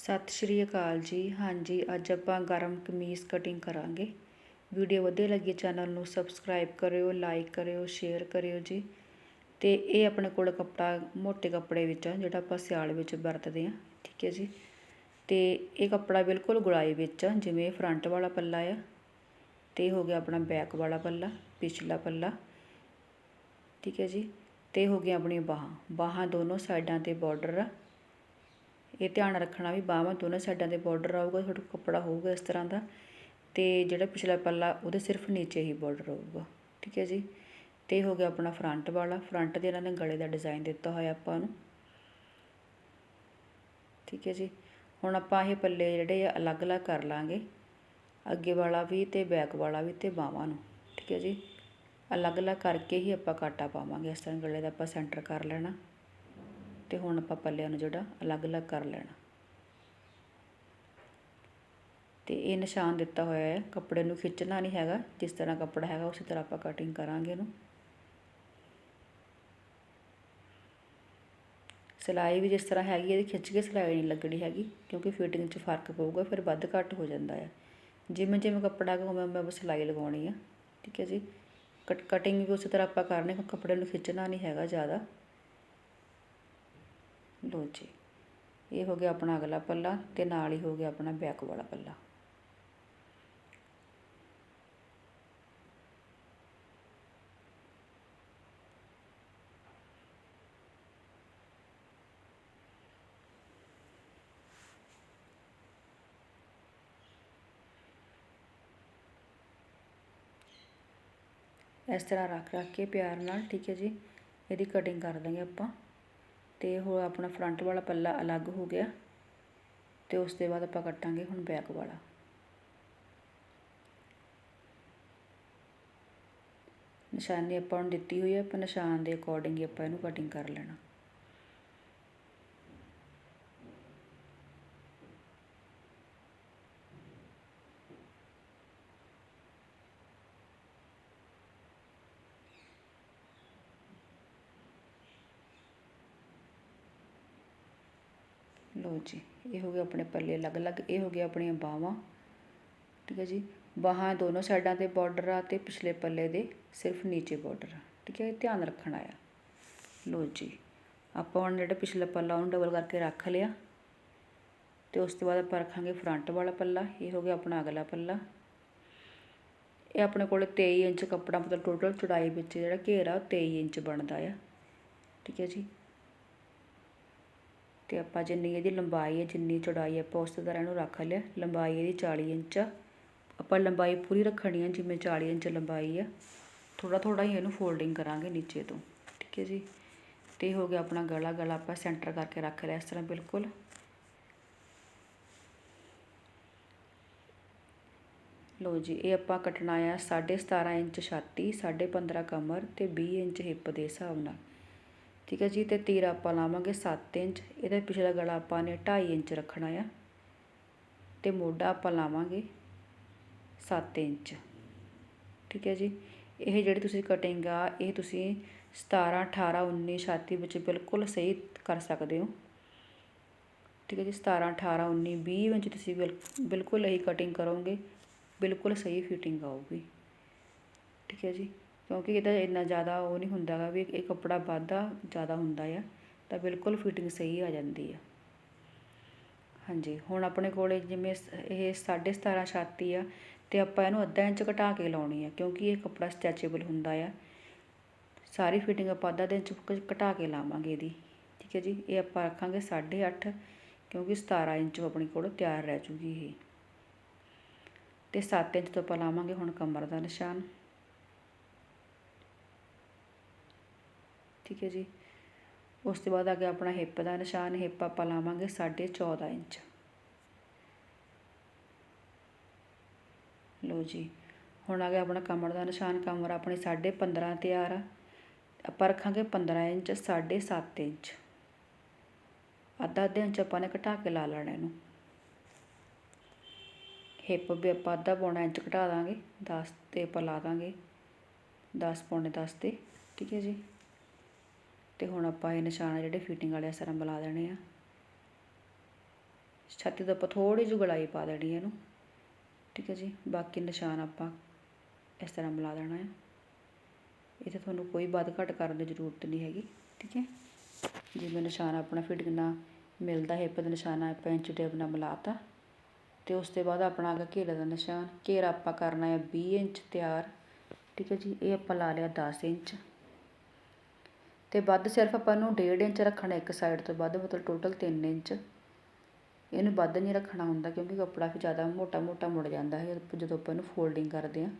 ਸਤਿ ਸ਼੍ਰੀ ਅਕਾਲ ਜੀ। ਹਾਂਜੀ, ਅੱਜ ਆਪਾਂ ਗਰਮ ਕਮੀਜ਼ ਕਟਿੰਗ ਕਰਾਂਗੇ। ਵੀਡੀਓ ਵਧੀਆ ਲੱਗੀ ਚੈਨਲ ਨੂੰ ਸਬਸਕ੍ਰਾਈਬ ਕਰਿਓ ਲਾਈਕ ਕਰਿਓ ਸ਼ੇਅਰ ਕਰਿਓ ਜੀ। ਤੇ ਇਹ ਆਪਣੇ ਕੋਲ ਕੱਪੜਾ, ਮੋਟੇ ਕੱਪੜੇ ਵਿੱਚ ਆ, ਜਿਹੜਾ ਆਪਾਂ ਸਿਆਲ ਵਿੱਚ ਵਰਤਦੇ ਆ, ਠੀਕ ਹੈ ਜੀ। ਤੇ ਇਹ ਕੱਪੜਾ ਬਿਲਕੁਲ ਗੁਲਾਈ ਵਿੱਚ ਆ, ਜਿਵੇਂ ਫਰੰਟ ਵਾਲਾ ਪੱਲਾ ਆ। ਤੇ ਹੋ ਗਿਆ ਆਪਣਾ ਬੈਕ ਵਾਲਾ ਪੱਲਾ, ਪਿਛਲਾ ਪੱਲਾ, ਠੀਕ ਹੈ ਜੀ। ਤੇ ਹੋ ਗਿਆ ਆਪਣੀਆਂ ਬਾਹਾਂ। ਬਾਹਾਂ ਦੋਨੋਂ ਸਾਈਡਾਂ ਤੇ ਬਾਰਡਰ ਆ। ਇਹ ਧਿਆਨ ਰੱਖਣਾ ਵੀ ਬਾਹਾਂ ਦੋਨੋਂ ਸਾਈਡਾਂ ਤੇ ਬਾਰਡਰ ਆਊਗਾ ਤੁਹਾਡਾ ਕੱਪੜਾ ਹੋਊਗਾ ਇਸ ਤਰ੍ਹਾਂ ਦਾ। ਅਤੇ ਜਿਹੜਾ ਪਿਛਲਾ ਪੱਲਾ, ਉਹਦੇ ਸਿਰਫ ਨੀਚੇ ਹੀ ਬਾਰਡਰ ਆਊਗਾ ਠੀਕ ਹੈ ਜੀ? ਤੇ ਹੋ ਗਿਆ ਆਪਣਾ ਫਰੰਟ ਵਾਲਾ। ਫਰੰਟ ਦੇ ਇਹਨਾਂ ਨੇ ਗਲੇ ਦਾ ਡਿਜ਼ਾਈਨ ਦਿੱਤਾ ਹੋਇਆ ਆਪਾਂ ਨੂੰ। ਠੀਕ ਹੈ ਜੀ? ਹੁਣ ਆਪਾਂ ਇਹ ਪੱਲੇ ਜਿਹੜੇ ਆ, ਅਲੱਗ-ਅਲੱਗ ਕਰ ਲਾਂਗੇ। ਅੱਗੇ ਵਾਲਾ ਵੀ ਤੇ ਬੈਕ ਵਾਲਾ ਵੀ ਤੇ ਬਾਹਾਂ ਨੂੰ, ਠੀਕ ਹੈ ਜੀ? ਅਲੱਗ-ਅਲੱਗ ਕਰਕੇ ਹੀ ਆਪਾਂ ਕਾਟਾ ਪਾਵਾਂਗੇ, ਇਸ ਤਰ੍ਹਾਂ ਗਲੇ ਦਾ ਆਪਾਂ ਸੈਂਟਰ ਕਰ ਲੈਣਾ। ਤੇ ਹੁਣ ਆਪਾਂ ਪੱਲਿਆਂ ਨੂੰ ਜਿਹੜਾ ਅਲੱਗ-ਅਲੱਗ ਕਰ ਲੈਣਾ। ਤੇ ਇਹ ਨਿਸ਼ਾਨ ਦਿੱਤਾ ਹੋਇਆ ਹੈ, ਕੱਪੜੇ ਨੂੰ ਖਿੱਚਣਾ ਨਹੀਂ ਹੈਗਾ, ਜਿਸ ਤਰ੍ਹਾਂ ਕੱਪੜਾ ਹੈਗਾ, ਉਸੇ ਤਰ੍ਹਾਂ ਆਪਾਂ ਕਟਿੰਗ ਕਰਾਂਗੇ ਇਹਨੂੰ। ਸਿਲਾਈ ਵੀ ਜਿਸ ਤਰ੍ਹਾਂ ਹੈਗੀ ਇਹਦੀ ਖਿੱਚ ਕੇ ਸਿਲਾਈ ਨਹੀਂ ਲੱਗਣੀ ਹੈਗੀ, ਕਿਉਂਕਿ ਫਿਟਿੰਗ 'ਚ ਫ਼ਰਕ ਪਊਗਾ, ਫਿਰ ਵੱਧ ਘੱਟ ਹੋ ਜਾਂਦਾ ਹੈ ਜਿਵੇਂ ਜਿਵੇਂ ਕੱਪੜਾ ਹੈਗਾ ਉਵੇਂ ਉਵੇਂ ਸਿਲਾਈ ਲਗਾਉਣੀ ਆ, ਠੀਕ ਹੈ ਜੀ। ਕਟ ਕਟਿੰਗ ਵੀ ਉਸੇ ਤਰ੍ਹਾਂ ਆਪਾਂ ਕਰਨੀ, ਕੱਪੜੇ ਨੂੰ ਖਿੱਚਣਾ ਨਹੀਂ ਹੈਗਾ ਜ਼ਿਆਦਾ। ਲੋ ਜੀ ਇਹ ਹੋ ਗਿਆ ਆਪਣਾ ਅਗਲਾ ਪੱਲਾ ਤੇ ਨਾਲ ਹੀ ਹੋ ਗਿਆ ਆਪਣਾ ਬੈਕ ਵਾਲਾ ਪੱਲਾ। ਇਸ ਤਰ੍ਹਾਂ ਰੱਖ ਰੱਖ ਕੇ ਪਿਆਰ ਨਾਲ, ਠੀਕ ਹੈ ਜੀ? ਇਹਦੀ ਕਟਿੰਗ ਕਰ ਦਾਂਗੇ ਆਪਾਂ। ਤੇ ਉਹ ਆਪਣਾ ਫਰੰਟ ਵਾਲਾ ਪੱਲਾ ਅਲੱਗ ਹੋ ਗਿਆ ਤੇ ਉਸ ਤੋਂ ਬਾਅਦ ਆਪਾਂ ਕੱਟਾਂਗੇ ਹੁਣ ਬੈਕ ਵਾਲਾ। ਨਿਸ਼ਾਨੀ ਆਪਾਂ ਨੂੰ ਦਿੱਤੀ ਹੋਈ ਹੈ ਆਪਾਂ ਨਿਸ਼ਾਨ ਦੇ ਅਕੋਰਡਿੰਗ ਹੀ ਆਪਾਂ ਇਹਨੂੰ ਕਟਿੰਗ ਕਰ ਲੈਣਾ। ਲੋ ਜੀ, ਇਹ ਹੋ ਗਏ ਆਪਣੇ ਪੱਲੇ ਅਲੱਗ-ਅਲੱਗ, ਇਹ ਹੋ ਗਿਆ ਆਪਣੀਆਂ ਬਾਹਾਂ। ਠੀਕ ਹੈ ਜੀ? ਬਾਹਾਂ ਦੋਨੋਂ ਸਾਈਡਾਂ ਤੇ ਬਾਰਡਰ ਆ ਤੇ ਪਿਛਲੇ ਪੱਲੇ ਦੇ ਸਿਰਫ ਨੀਚੇ ਬਾਰਡਰ ਆ। ਠੀਕ ਹੈ ਧਿਆਨ ਰੱਖਣਾ ਆ। ਲੋ ਜੀ, ਆਪਾਂ ਹੁਣ ਜਿਹੜਾ ਪਿਛਲਾ ਪੱਲਾ ਉਹਨੂੰ ਡਬਲ ਕਰਕੇ ਰੱਖ ਲਿਆ। ਤੇ ਉਸ ਤੋਂ ਬਾਅਦ ਆਪਾਂ ਰੱਖਾਂਗੇ ਫਰੰਟ ਵਾਲਾ ਪੱਲਾ, ਇਹ ਹੋ ਗਿਆ ਆਪਣਾ ਅਗਲਾ ਪੱਲਾ। ਇਹ ਆਪਣੇ ਕੋਲ 23 ਇੰਚ ਕੱਪੜਾ ਮਤਲਬ ਟੋਟਲ ਚੌੜਾਈ ਵਿੱਚ ਜਿਹੜਾ ਘੇਰਾ ਉਹ 23 ਇੰਚ ਬਣਦਾ ਆ। ਠੀਕ ਹੈ ਜੀ? ਅਤੇ ਆਪਾਂ ਜਿੰਨੀ ਇਹਦੀ ਲੰਬਾਈ ਹੈ, ਜਿੰਨੀ ਚੌੜਾਈ ਆਪਾਂ ਉਸ ਤਰ੍ਹਾਂ ਇਹਨੂੰ ਰੱਖ ਲਿਆ। ਲੰਬਾਈ ਇਹਦੀ 40 ਇੰਚ ਆ। ਆਪਾਂ ਲੰਬਾਈ ਪੂਰੀ ਰੱਖਣੀ ਹੈ, ਜਿਵੇਂ 40 ਇੰਚ ਲੰਬਾਈ ਆ। ਥੋੜ੍ਹਾ ਥੋੜ੍ਹਾ ਹੀ ਇਹਨੂੰ ਫੋਲਡਿੰਗ ਕਰਾਂਗੇ ਨੀਚੇ ਤੋਂ, ਠੀਕ ਹੈ ਜੀ? ਤੇ ਹੋ ਗਿਆ ਆਪਣਾ ਗਲਾ ਗਲਾ ਆਪਾਂ ਸੈਂਟਰ ਕਰਕੇ ਰੱਖ ਲਿਆ ਇਸ ਤਰ੍ਹਾਂ ਬਿਲਕੁਲ। ਲੋ ਜੀ, ਇਹ ਆਪਾਂ ਕੱਟਣਾ ਆ 17.5 ਇੰਚ ਛਾਤੀ 15.5 ਕਮਰ ਤੇ 20 ਇੰਚ ਹਿੱਪ ਦੇ ਹਿਸਾਬ ਨਾਲ। ਠੀਕ ਹੈ ਜੀ, ਤੇ ਤੀਰ ਆਪਾਂ ਲਾਵਾਂਗੇ 7 ਇੰਚ। ਇਹਦਾ ਪਿਛਲਾ ਗਲਾ ਆਪਾਂ ਨੇ 2.5 ਇੰਚ ਰੱਖਣਾ ਆ। ਤੇ ਮੋਢਾ ਆਪਾਂ ਲਾਵਾਂਗੇ 7 ਇੰਚ। ਠੀਕ ਹੈ ਜੀ, ਇਹ ਜਿਹੜੀ ਤੁਸੀਂ ਕਟਿੰਗ ਆ, ਇਹ ਤੁਸੀਂ 17 18 19 ਛਾਤੀ ਵਿੱਚ ਬਿਲਕੁਲ ਸਹੀ ਕਰ ਸਕਦੇ ਹੋ। ਠੀਕ ਹੈ ਜੀ 17 18 19 20 ਵਿੱਚ ਤੁਸੀਂ ਬਿਲਕੁਲ ਇਹੀ ਕਟਿੰਗ ਕਰੋਗੇ, ਬਿਲਕੁਲ ਸਹੀ ਫਿਟਿੰਗ ਆਊਗੀ। ਠੀਕ ਹੈ ਜੀ ਕਿਉਂਕਿ ਇਹਦਾ ਇੰਨਾ ਜ਼ਿਆਦਾ ਉਹ ਨਹੀਂ ਹੁੰਦਾ ਗਾ ਵੀ ਇਹ ਕੱਪੜਾ ਵਾਧਾ ਜ਼ਿਆਦਾ ਹੁੰਦਾ ਆ, ਤਾਂ ਬਿਲਕੁਲ ਫਿਟਿੰਗ ਸਹੀ ਆ ਜਾਂਦੀ ਆ। ਹਾਂਜੀ, ਹੁਣ ਆਪਣੇ ਕੋਲੇ ਜਿਵੇਂ ਇਹ 17.5 ਛਾਤੀ ਆ ਤੇ ਆਪਾਂ ਇਹਨੂੰ ਅੱਧਾ ਇੰਚ ਘਟਾ ਕੇ ਲਾਉਣੀ ਆ, ਕਿਉਂਕਿ ਇਹ ਕੱਪੜਾ ਸਟ੍ਰੈਚੇਬਲ ਹੁੰਦਾ ਆ। ਸਾਰੀ ਫਿਟਿੰਗ ਆਪਾਂ ਅੱਧਾ ਇੰਚ ਘਟਾ ਕੇ ਲਾਵਾਂਗੇ ਇਹਦੀ, ਠੀਕ ਹੈ ਜੀ? ਇਹ ਆਪਾਂ ਰੱਖਾਂਗੇ 8.5 ਕਿਉਂਕਿ 17 ਇੰਚ ਆਪਣੇ ਕੋਲ ਤਿਆਰ ਰਹਿ ਜੂਗੀ ਇਹ। ਤੇ 7 ਇੰਚ ਤੋਂ ਆਪਾਂ ਲਾਵਾਂਗੇ ਹੁਣ ਕਮਰ ਦਾ ਨਿਸ਼ਾਨ। ਠੀਕ ਹੈ ਜੀ। ਉਸ ਤੋਂ ਬਾਅਦ ਆ ਗਿਆ ਆਪਣਾ ਹਿੱਪ ਦਾ ਨਿਸ਼ਾਨ। ਹਿੱਪ ਆਪਾਂ ਲਾਵਾਂਗੇ 14.5 ਇੰਚ। ਲੋ ਜੀ। ਹੁਣ ਆ ਗਿਆ ਆਪਣਾ ਕਮਰ ਦਾ ਨਿਸ਼ਾਨ। ਕਮਰ ਆਪਣੀ 15.5 ਤਿਆਰ ਆ। ਆਪਾਂ ਰੱਖਾਂਗੇ 15 ਇੰਚ 7.5 ਇੰਚ। ਅੱਧਾ ਅੱਧਾ ਇੰਚ ਆਪਾਂ ਨੇ ਘਟਾ ਕੇ ਲਾ ਲੈਣਾ ਇਹਨੂੰ। ਹਿੱਪ ਵੀ ਆਪਾਂ ਅੱਧਾ ਪੌਣਾ ਇੰਚ ਘਟਾ ਦਾਂਗੇ। 10 ਤੇ ਆਪਾਂ ਲਾ ਦਾਂਗੇ। 10 ਪੌਣੇ 10 ਤੇ। ਠੀਕ ਹੈ ਜੀ। ਤੇ ਹੁਣ ਆਪਾਂ ਇਹ ਨਿਸ਼ਾਨ ਜਿਹੜੇ ਫਿਟਿੰਗ ਵਾਲੇ ਅਸਰਾਂ ਬੁਲਾ ਦੇਣੇ ਆ। ਛਾਤੀ ਤੋਂ ਆਪਾਂ ਥੋੜੀ ਜਿਹੀ ਗਲਾਈ ਪਾ ਦੇਣੀ ਹੈ ਇਹਨੂੰ। ਠੀਕ ਹੈ ਜੀ, ਬਾਕੀ ਨਿਸ਼ਾਨ ਆਪਾਂ ਇਸ ਤਰ੍ਹਾਂ ਮਿਲਾ ਦੇਣਾ ਹੈ ਇੱਥੇ ਤੁਹਾਨੂੰ ਕੋਈ ਵੱਧ ਘੱਟ ਕਰਨ ਦੀ ਜ਼ਰੂਰਤ ਨਹੀਂ ਹੈਗੀ, ਠੀਕ ਹੈ। ਜਿਵੇਂ ਨਿਸ਼ਾਨ ਆਪਣਾ ਫਿਟਿੰਗ ਨਾਲ ਮਿਲਦਾ ਹੈ ਦਾ ਨਿਸ਼ਾਨ ਆਪਾਂ ਇੰਚ ਟੇਪ ਨਾਲ ਮਿਲਾਤਾ ਤੇ ਉਸ ਤੋਂ ਬਾਅਦ ਆਪਣਾ ਆ ਗਿਆ ਘੇਰੇ ਦਾ ਨਿਸ਼ਾਨ। ਘੇਰਾ ਆਪਾਂ ਕਰਨਾ ਹੈ 20 ਇੰਚ ਤਿਆਰ। ਠੀਕ ਹੈ ਜੀ, ਇਹ ਆਪਾਂ ਲਾ ਲਿਆ 10 ਇੰਚ। ਤੇ ਵੱਧ ਸਿਰਫ ਆਪਾਂ ਨੂੰ 1.5 ਇੰਚ ਰੱਖਣਾ ਇੱਕ ਸਾਈਡ ਤੋਂ ਵੱਧ, ਮਤਲਬ ਟੋਟਲ 3 ਇੰਚ। ਇਹਨੂੰ ਵੱਧ ਨਹੀਂ ਰੱਖਣਾ ਹੁੰਦਾ ਕਿਉਂਕਿ ਕੱਪੜਾ ਫਿਰ ਜ਼ਿਆਦਾ ਮੋਟਾ ਮੋਟਾ ਮੁੜ ਜਾਂਦਾ ਹੈ, ਜਦੋਂ ਆਪਾਂ ਇਹਨੂੰ ਫੋਲਡਿੰਗ ਕਰਦੇ ਹਾਂ।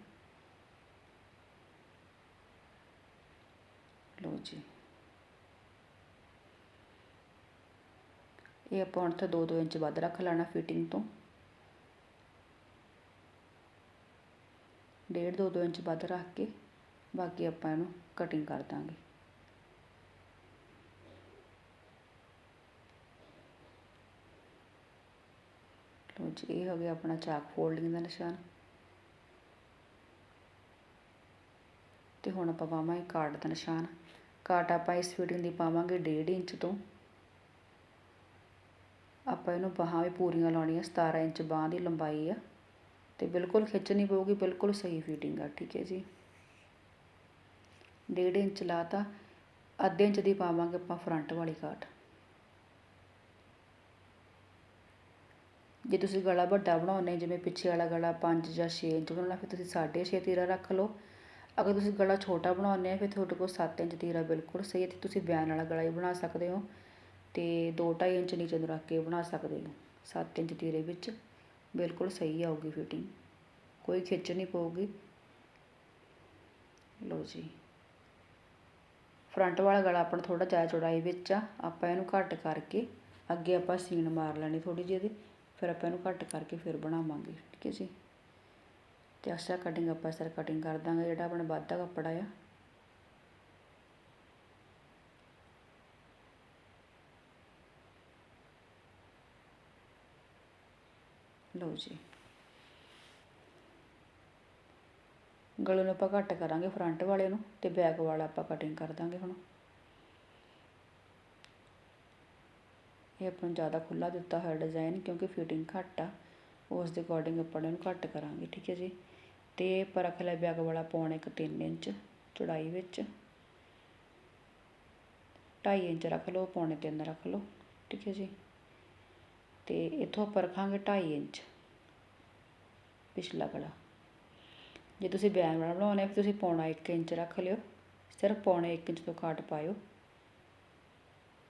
ਲਓ ਜੀ। ਇਹ ਆਪਾਂ ਹੁਣ ਤੋਂ 2-2 ਇੰਚ ਵੱਧ ਰੱਖ ਲੈਣਾ ਫਿਟਿੰਗ ਤੋਂ। ਡੇਢ ਦੋ ਦੋ ਇੰਚ ਵੱਧ ਰੱਖ ਕੇ ਬਾਕੀ ਆਪਾਂ ਇਹਨੂੰ ਕਟਿੰਗ ਕਰ ਦਾਂਗੇ। ਲਓ ਜੀ ਇਹ ਹੋ ਗਿਆ ਆਪਣਾ ਚਾਕ ਫੋਲਡਿੰਗ ਦਾ ਨਿਸ਼ਾਨ। ਤੇ ਹੁਣ ਆਪਾਂ ਪਾਵਾਂਗੇ ਕਾਟ ਦਾ ਨਿਸ਼ਾਨ। ਕਾਟ ਆਪਾਂ ਇਸ ਫਿਟਿੰਗ ਦੀ ਪਾਵਾਂਗੇ 1.5 ਇੰਚ ਤੋਂ। ਆਪਾਂ ਇਹਨੂੰ ਬਾਹਾਂ ਵੀ ਪੂਰੀਆਂ ਲਾਉਣੀਆਂ 17 ਇੰਚ ਬਾਹਾਂ ਦੀ ਲੰਬਾਈ ਆ। ਤੇ ਬਿਲਕੁਲ ਖਿੱਚਣੀ ਪਊਗੀ, ਬਿਲਕੁਲ ਸਹੀ ਫਿਟਿੰਗ ਆ, ਠੀਕ ਹੈ ਜੀ। 1.5 ਇੰਚ ਲਾਤਾ, ਅੱਧੇ ਇੰਚ ਦੀ ਪਾਵਾਂਗੇ ਆਪਾਂ ਫਰੰਟ ਵਾਲੀ ਕਾਟ ਜੇ ਤੁਸੀਂ ਗਲਾ ਵੱਡਾ ਬਣਾਉਂਦੇ ਜਿਵੇਂ ਪਿੱਛੇ ਵਾਲਾ ਗਲਾ ਪੰਜ ਜਾਂ ਛੇ ਇੰਚ ਬਣਾਉਣਾ, ਫਿਰ ਤੁਸੀਂ 6.5 ਤੀਰਾ ਰੱਖ ਲਓ। ਅਗਰ ਤੁਸੀਂ ਗਲਾ ਛੋਟਾ ਬਣਾਉਂਦੇ ਆ ਫਿਰ ਤੁਹਾਡੇ ਕੋਲ ਸੱਤ ਇੰਚ ਤੀਰਾ ਬਿਲਕੁਲ ਸਹੀ ਹੈ ਤੇ ਤੁਸੀਂ ਬਿਆਨ ਵਾਲਾ ਗਲਾ ਹੀ ਬਣਾ ਸਕਦੇ ਹੋ ਅਤੇ ਦੋ ਢਾਈ ਇੰਚ ਨੀਚੇ ਨੂੰ ਰੱਖ ਕੇ ਬਣਾ ਸਕਦੇ ਹੋ। ਸੱਤ ਇੰਚ ਤੀਰੇ ਵਿੱਚ ਬਿਲਕੁਲ ਸਹੀ ਆਊਗੀ ਫਿਟਿੰਗ, ਕੋਈ ਖਿੱਚ ਨਹੀਂ ਪਊਗੀ। ਲਓ ਜੀ। ਫਰੰਟ ਵਾਲਾ ਗਲਾ ਆਪਣਾ ਥੋੜਾ ਜ਼ਿਆਦਾ ਚੌੜਾਈ ਵਿੱਚ ਆ, ਆਪਾਂ ਇਹਨੂੰ ਘੱਟ ਕਰਕੇ ਅੱਗੇ ਆਪਾਂ ਸੀਨ ਮਾਰ ਲੈਣੀ ਥੋੜੀ ਜਿਹੀ ਇਹਦੀ। ਫਿਰ ਆਪਾਂ ਇਹਨੂੰ ਘੱਟ ਕਰਕੇ ਫਿਰ ਬਣਾਵਾਂਗੇ, ਠੀਕ ਹੈ ਜੀ। ਤੇ ਅਸਾ ਕਟਿੰਗ ਆਪਾਂ ਸਰ ਕਟਿੰਗ ਕਰ ਦਾਂਗੇ, ਜਿਹੜਾ ਆਪਣਾ ਵਾਧਾ ਕੱਪੜਾ ਆ। ਲਓ ਜੀ। ਗਲੇ ਨੂੰ ਆਪਾਂ ਘੱਟ ਕਰਾਂਗੇ ਫਰੰਟ ਵਾਲੇ ਨੂੰ ਤੇ ਬੈਕ ਵਾਲਾ ਆਪਾਂ ਕਟਿੰਗ ਕਰ ਦਾਂਗੇ ਹੁਣ। ਇਹ ਆਪਾਂ ਨੂੰ ਜ਼ਿਆਦਾ ਖੁੱਲਾ ਦਿੱਤਾ ਹੋਇਆ ਡਿਜ਼ਾਈਨ ਕਿਉਂਕਿ ਫਿਟਿੰਗ ਘੱਟ ਆ, ਉਸ ਦੇ ਅਕੋਰਡਿੰਗ ਆਪਾਂ ਇਹਨੂੰ ਘੱਟ ਕਰਾਂਗੇ, ਠੀਕ ਹੈ ਜੀ। ਤੇ ਪਰ ਰੱਖ ਲਿਆ ਬੈਗ ਵਾਲਾ ਪੌਣ ਇੱਕ 3 ਇੰਚ ਚੌੜਾਈ ਵਿੱਚ। 2.5 ਇੰਚ ਰੱਖ ਲਓ, ਪੌਣੇ 3 ਰੱਖ ਲਓ, ਠੀਕ ਹੈ ਜੀ। ਤੇ ਇੱਥੋਂ ਆਪਾਂ ਰੱਖਾਂਗੇ 2.5 ਇੰਚ ਪਿਛਲਾ ਗਲਾ ਜੇ ਤੁਸੀਂ ਬੈਗ ਵਾਲਾ ਬਣਾਉਣਾ ਹੈ, ਤੁਸੀਂ ਪੌਣਾ 1 ਇੰਚ ਰੱਖ ਲਿਓ। ਸਿਰਫ ਪੌਣੇ 1 ਇੰਚ ਤੋਂ ਘੱਟ ਪਾਇਓ।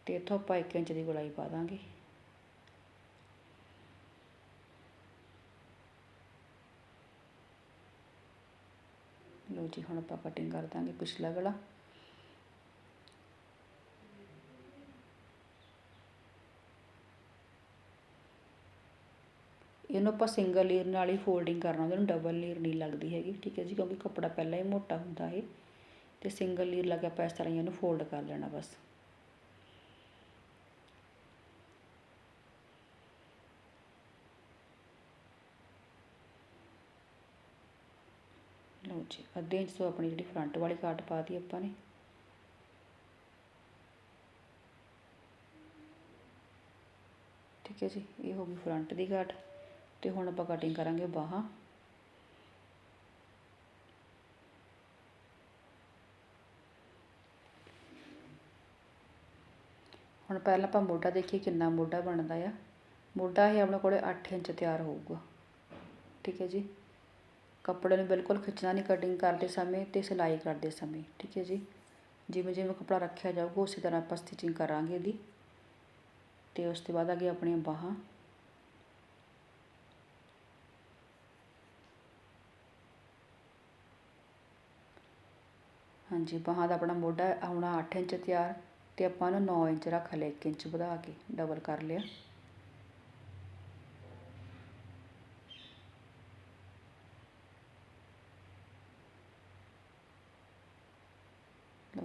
ਅਤੇ ਇੱਥੋਂ ਆਪਾਂ 1 ਇੰਚ ਦੀ ਗੋਲਾਈ ਪਾ ਦਾਂਗੇ। ਲਓ ਜੀ, ਹੁਣ ਆਪਾਂ ਕਟਿੰਗ ਕਰ ਦਾਂਗੇ ਪਿਛਲਾ ਗਲਾ। ਇਹਨੂੰ ਆਪਾਂ ਸਿੰਗਲ ਲੇਅਰ ਨਾਲ ਹੀ ਫੋਲਡਿੰਗ ਕਰਨਾ ਉਹਨੂੰ ਡਬਲ ਲੇਅਰ ਨਹੀਂ ਲੱਗਦੀ ਹੈਗੀ, ਠੀਕ ਹੈ ਜੀ, ਕਿਉਂਕਿ ਕੱਪੜਾ ਪਹਿਲਾਂ ਹੀ ਮੋਟਾ ਹੁੰਦਾ ਹੈ ਤੇ ਸਿੰਗਲ ਲੇਅਰ ਲਾ ਕੇ ਆਪਾਂ ਇਸ ਤਰ੍ਹਾਂ ਹੀ ਇਹਨੂੰ ਫੋਲਡ ਕਰ ਲੈਣਾ ਬਸ। ਲਓ ਜੀ, ਅੱਧੇ ਇੰਚ ਤੋਂ ਆਪਣੀ ਜਿਹੜੀ ਫਰੰਟ ਵਾਲੀ ਕਾਟ ਪਾਤੀ ਆਪਾਂ ਨੇ। ਠੀਕ ਹੈ ਜੀ, ਇਹ ਹੋ ਗਈ ਫਰੰਟ ਦੀ ਕਾਟ ਤੇ ਹੁਣ ਆਪਾਂ ਕਟਿੰਗ ਕਰਾਂਗੇ ਬਾਹਾਂ। ਹੁਣ ਪਹਿਲਾਂ ਆਪਾਂ ਮੋਢਾ ਦੇਖੀਏ ਕਿੰਨਾ ਮੋਢਾ ਬਣਦਾ ਆ। ਮੋਢਾ ਇਹ ਆਪਣੇ ਕੋਲੇ 8 ਇੰਚ ਤਿਆਰ ਹੋਊਗਾ। ਠੀਕ ਹੈ ਜੀ। ਕੱਪੜੇ ਨੂੰ ਬਿਲਕੁਲ ਖਿੱਚਣਾ ਨਹੀਂ ਕਟਿੰਗ ਕਰਦੇ ਸਮੇਂ ਅਤੇ ਸਿਲਾਈ ਕਰਦੇ ਸਮੇਂ, ਠੀਕ ਹੈ ਜੀ? ਜਿਵੇਂ ਜਿਵੇਂ ਕੱਪੜਾ ਰੱਖਿਆ ਜਾਊਗਾ, ਉਸੇ ਤਰ੍ਹਾਂ ਆਪਾਂ ਸਟਿਚਿੰਗ ਕਰਾਂਗੇ ਇਹਦੀ। ਅਤੇ ਉਸ ਤੋਂ ਬਾਅਦ ਅੱਗੇ ਆਪਣੀਆਂ ਬਾਹਾਂ। ਹਾਂਜੀ, ਬਾਹਾਂ ਦਾ ਆਪਣਾ ਮੋਢਾ ਆਉਣਾ 8 ਇੰਚ ਤਿਆਰ ਅਤੇ ਆਪਾਂ ਨੂੰ 9 ਇੰਚ ਰੱਖ ਲਿਆ 1 ਇੰਚ ਵਧਾ ਕੇ ਡਬਲ ਕਰ ਲਿਆ।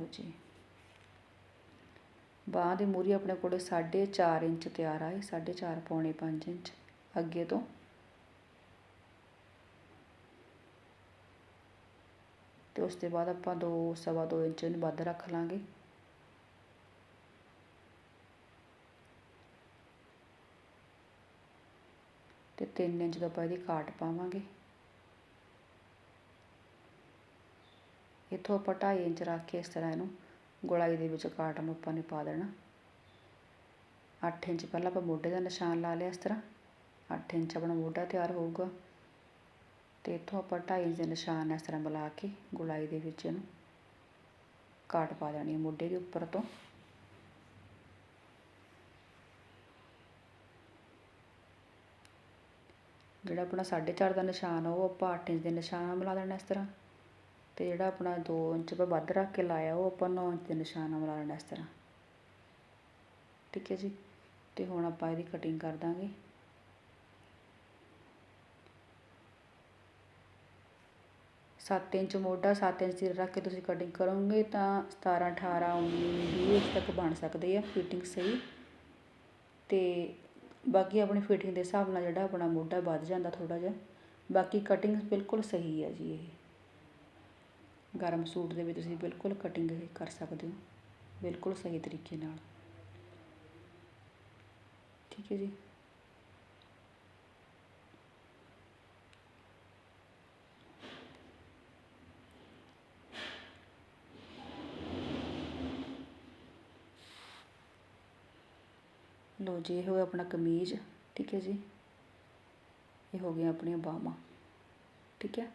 ਲਓ ਜੀ। ਬਾਹਾਂ ਦੀ ਮੂਰੀ ਆਪਣੇ ਕੋਲੇ 4.5 ਇੰਚ ਤਿਆਰ ਆਏ 4.5 ਪੌਣੇ 5 ਇੰਚ, ਅੱਗੇ ਤੋਂ। ਤੇ ਉਸ ਤੋਂ ਬਾਅਦ ਆਪਾਂ 2 ਸਵਾ 2 ਇੰਚ ਨੂੰ ਵੱਧ ਰੱਖ ਲਾਂਗੇ। ਤੇ 3 ਇੰਚ ਦਾ ਆਪਾਂ ਇਹਦੀ ਕਾਟ ਪਾਵਾਂਗੇ। ਇੱਥੋਂ ਆਪਾਂ 2.5 ਇੰਚ ਰੱਖ ਕੇ ਇਸ ਤਰ੍ਹਾਂ ਇਹਨੂੰ ਗੋਲਾਈ ਦੇ ਵਿੱਚ ਕਾਟ ਨੂੰ ਆਪਾਂ ਨੇ ਪਾ ਦੇਣਾ। 8 ਇੰਚ ਪਹਿਲਾਂ ਆਪਾਂ ਮੋਢੇ ਦਾ ਨਿਸ਼ਾਨ ਲਾ ਲਿਆ ਇਸ ਤਰ੍ਹਾਂ। 8 ਇੰਚ ਆਪਣਾ ਮੋਢਾ ਤਿਆਰ ਹੋਊਗਾ। ਤੇ ਇੱਥੋਂ ਆਪਾਂ 2.5 ਇੰਚ ਦੇ ਨਿਸ਼ਾਨ ਇਸ ਤਰ੍ਹਾਂ ਮਿਲਾ ਕੇ ਗੁਲਾਈ ਦੇ ਵਿੱਚ ਇਹਨੂੰ ਕਾਟ ਪਾ ਦੇਣੀ ਹੈ ਮੋਢੇ ਦੇ ਉੱਪਰ ਤੋਂ। ਜਿਹੜਾ ਆਪਣਾ 4.5 ਦਾ ਨਿਸ਼ਾਨ ਆ, ਉਹ ਆਪਾਂ 8 ਇੰਚ ਦੇ ਨਿਸ਼ਾਨ ਨਾਲ ਮਿਲਾ ਦੇਣਾ ਇਸ ਤਰ੍ਹਾਂ। ਅਤੇ ਜਿਹੜਾ ਆਪਣਾ ਦੋ ਇੰਚ ਆਪਾਂ ਵੱਧ ਰੱਖ ਕੇ ਲਾਇਆ, ਉਹ ਆਪਾਂ ਨੌ ਇੰਚ ਦੇ ਨਿਸ਼ਾਨ ਨਾਲ ਮਿਲਾ ਲੈਣਾ ਇਸ ਤਰ੍ਹਾਂ। ਠੀਕ ਹੈ ਜੀ? ਤੇ ਹੁਣ ਆਪਾਂ ਇਹਦੀ ਕਟਿੰਗ ਕਰ ਦਾਂਗੇ। ਸੱਤ ਇੰਚ ਮੋਢਾ, ਸੱਤ ਇੰਚ ਸਿਰ ਰੱਖ ਕੇ ਤੁਸੀਂ ਕਟਿੰਗ ਕਰੋਗੇ ਤਾਂ ਸਤਾਰਾਂ, ਅਠਾਰਾਂ, ਉੱਨੀ, ਵੀਹ ਇੰਚ ਤੱਕ ਬਣ ਸਕਦੇ ਆ ਫਿਟਿੰਗ ਸਹੀ। ਤੇ ਬਾਕੀ ਆਪਣੀ ਫਿਟਿੰਗ ਦੇ ਹਿਸਾਬ ਨਾਲ ਜਿਹੜਾ ਆਪਣਾ ਮੋਢਾ ਵੱਧ ਜਾਂਦਾ ਥੋੜਾ ਜਿਹਾ, ਬਾਕੀ ਕਟਿੰਗ ਬਿਲਕੁਲ ਸਹੀ ਆ ਜੀ ਇਹ। ਗਰਮ ਸੂਟ ਦੇ ਵਿੱਚ ਤੁਸੀਂ ਬਿਲਕੁਲ ਕਟਿੰਗ ਕਰ ਸਕਦੇ ਹੋ। ਬਿਲਕੁਲ ਸਹੀ ਤਰੀਕੇ ਨਾਲ। ਠੀਕ ਹੈ ਜੀ। ਲੋ ਜੀ, ਇਹ ਹੋਇਆ ਆਪਣਾ ਕਮੀਜ਼। ਠੀਕ ਹੈ ਜੀ। ਇਹ ਹੋ ਗਿਆ ਆਪਣੀਆਂ ਬਾਹਾਂ। ਠੀਕ ਹੈ।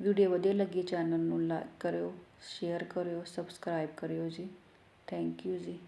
ਵੀਡੀਓ ਵਧੀਆ ਲੱਗੀ ਚੈਨਲ ਨੂੰ ਲਾਈਕ ਕਰਿਓ ਸ਼ੇਅਰ ਕਰਿਓ ਸਬਸਕ੍ਰਾਈਬ ਕਰਿਓ ਜੀ। ਥੈਂਕ ਯੂ ਜੀ।